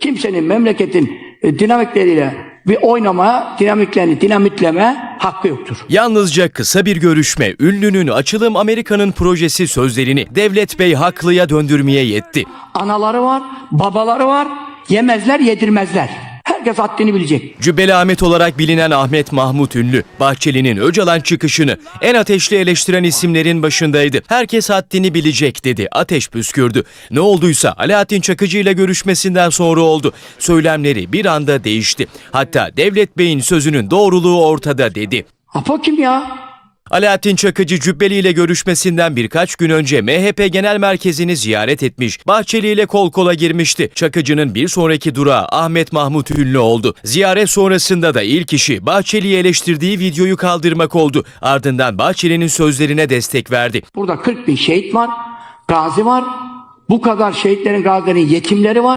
Kimsenin memleketin e, dinamikleriyle bir oynamaya, dinamiklerini dinamitleme hakkı yoktur. Yalnızca kısa bir görüşme ünlünün açılım Amerika'nın projesi sözlerini Devlet Bey haklıya döndürmeye yetti. Anaları var, babaları var, yemezler, yedirmezler. Herkes haddini bilecek. Cübbeli Ahmet olarak bilinen Ahmet Mahmut Ünlü, Bahçeli'nin Öcalan çıkışını en ateşli eleştiren isimlerin başındaydı. Herkes haddini bilecek dedi, ateş püskürdü. Ne olduysa Alaaddin Çakıcı ile görüşmesinden sonra oldu. Söylemleri bir anda değişti. Hatta Devlet Bey'in sözünün doğruluğu ortada dedi. Apo kim ya? Alaaddin Çakıcı Cübbeli ile görüşmesinden birkaç gün önce MHP Genel Merkezi'ni ziyaret etmiş. Bahçeli ile kol kola girmişti. Çakıcı'nın bir sonraki durağı Ahmet Mahmut Ünlü oldu. Ziyaret sonrasında da ilk işi Bahçeli'yi eleştirdiği videoyu kaldırmak oldu. Ardından Bahçeli'nin sözlerine destek verdi. Burada 40 bin şehit var, gazi var. Bu kadar şehitlerin, gazilerin yetimleri var.